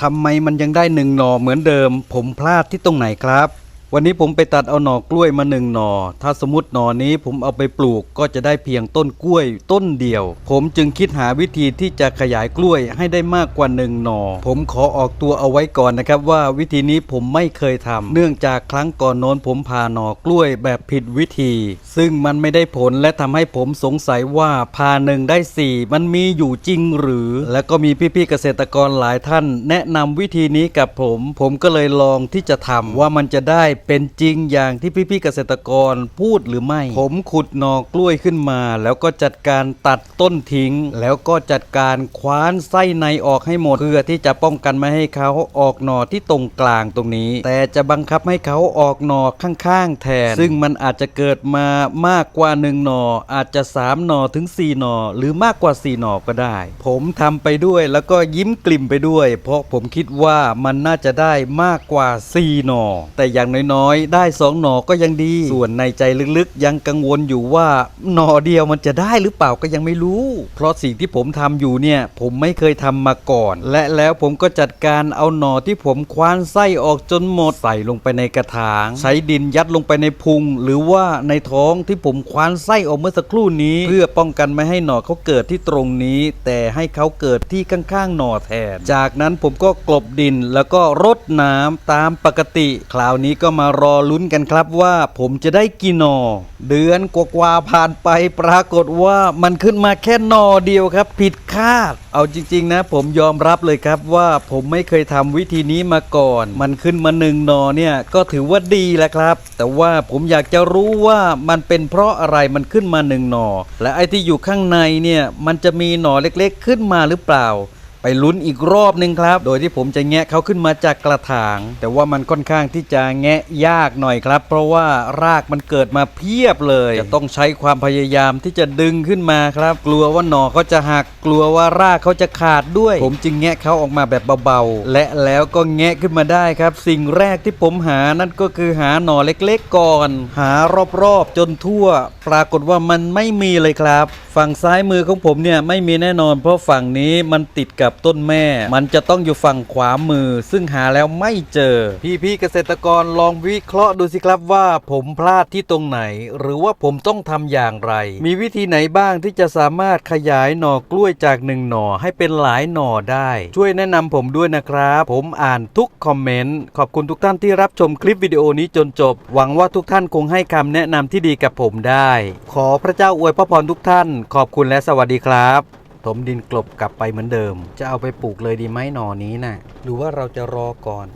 ทำไมมันยังได้หนึ่งหน่อเหมือนเดิม ผมพลาดที่ตรงไหนครับ วันนี้ผมไปตัดเอาหน่อกล้วยมาหนึ่งหน่อ ถ้าสมมติหน่อนี้ผมเอาไปปลูกก็จะได้เพียงต้นกล้วยต้นเดียว ผมจึงคิดหาวิธีที่จะขยายกล้วยให้ได้มากกว่าหนึ่งหน่อ ผมขอออกตัวเอาไว้ก่อนนะครับว่าวิธีนี้ผมไม่เคยทำเนื่องจากครั้งก่อนโน้นผมผ่าหน่อกล้วยแบบผิดวิธี ซึ่งมันไม่ได้ผลและทำให้ผมสงสัยว่าพาหนึ่งได้สี่มันมีอยู่จริงหรือ แล้วก็มีพี่ๆเกษตรกรหลายท่าน แนะนำวิธีนี้กับผม ผมก็เลยลองที่จะทำว่ามันจะได้เป็นจริงอย่างที่พี่ๆเกษตรกรพูดหรือไม่ ผมขุดหนอกล้วยขึ้นมา แล้วก็จัดการตัดต้นทิ้ง แล้วก็จัดการคว้านไส้ในออกให้หมดเพื่อที่จะป้องกันไม่ให้เขาออกหนอที่ตรงกลางตรงนี้ แต่จะบังคับให้เขาออกหนอข้างๆ แทน ซึ่งมันอาจจะเกิดมามากกว่าหนึ่งหนออาจจะสามหนอถึงสี่หนอหรือมากกว่าสี่หนอก็ได้ ผมทำไปด้วยแล้วก็ยิ้มกลิ่มไปด้วย เพราะผมคิดว่ามันน่าจะได้มากกว่าสี่หนอแต่อย่างน้อยๆ ได้สองหน่อก็ยังดี ส่วนในใจลึกๆ ยังกังวลอยู่ว่าหน่อเดียวมันจะได้หรือเปล่าก็ยังไม่รู้ เพราะสิ่งที่ผมทำอยู่เนี่ย ผมไม่เคยทำมาก่อน และแล้วผมก็จัดการเอาหน่อที่ผมคว้านไส้ออกจนหมดใส่ลงไปในกระถาง ใช้ดินยัดลงไปในพุง หรือว่าในท้องที่ผมคว้านไส้ออกเมื่อสักครู่นี้ เพื่อป้องกันไม่ให้หน่อเขาเกิดที่ตรงนี้ แต่ให้เขาเกิดที่ข้างๆหน่อแทน จากนั้นผมก็กลบดินแล้วก็รดน้ำตามปกติ คราวนี้ก็มารอลุ้นกันครับว่าผมจะได้กี่หนอ เดือนกว่าๆผ่านไปปรากฏว่ามันขึ้นมาแค่หนอเดียวครับ ผิดคาด เอาจริง ๆ นะ ผมยอมรับเลยครับว่าผมไม่เคยทำวิธีนี้มาก่อน มันขึ้นมาหนึ่งหนอเนี่ยก็ถือว่าดีแล้วครับ แต่ว่าผมอยากจะรู้ว่ามันเป็นเพราะอะไรมันขึ้นมาหนึ่งหนอ และไอ้ที่อยู่ข้างในเนี่ยมันจะมีหนอเล็กๆ ขึ้นมาหรือเปล่า ไปลุ้นอีกรอบหนึ่งครับ โดยที่ผมจะแงะเขาขึ้นมาจากกระถาง แต่ว่ามันค่อนข้างที่จะแงะยากหน่อยครับ เพราะว่ารากมันเกิดมาเพียบเลย จะต้องใช้ความพยายามที่จะดึงขึ้นมาครับ กลัวว่าหน่อเขาจะหักกลัวว่ารากเขาจะขาดด้วย ผมจึงแงะเขาออกมาแบบเบาๆ และแล้วก็แงะขึ้นมาได้ครับ สิ่งแรกที่ผมหานั่นก็คือหาหน่อเล็กๆก่อน หารอบๆจนทั่ว ปรากฏว่ามันไม่มีเลยครับ ฝั่งซ้ายมือของผมเนี่ยไม่มีแน่นอน เพราะฝั่งนี้มันติดกับต้นแม่ มันจะต้องอยู่ฝั่งขวามือ ซึ่งหาแล้วไม่เจอ พี่ๆเกษตรกรลองวิเคราะห์ดูสิครับว่าผมพลาดที่ตรงไหน หรือว่าผมต้องทำอย่างไร มีวิธีไหนบ้างที่จะสามารถขยายหน่อกล้วยจากหนึ่งหน่อให้เป็นหลายหน่อได้ ช่วยแนะนำผมด้วยนะครับ ผมอ่านทุกคอมเมนต์ขอบคุณทุกท่านที่รับชมคลิปวิดีโอนี้จนจบ หวังว่าทุกท่านคงให้คำแนะนำที่ดีกับผมได้ ขอพระเจ้าอวยพระพรทุกท่าน ขอบคุณและสวัสดีครับ ถมดินกลบกลับไปเหมือนเดิม จะเอาไปปลูกเลยดีไหมหน่อนี้นะ่ะหรือว่าเราจะรอก่อน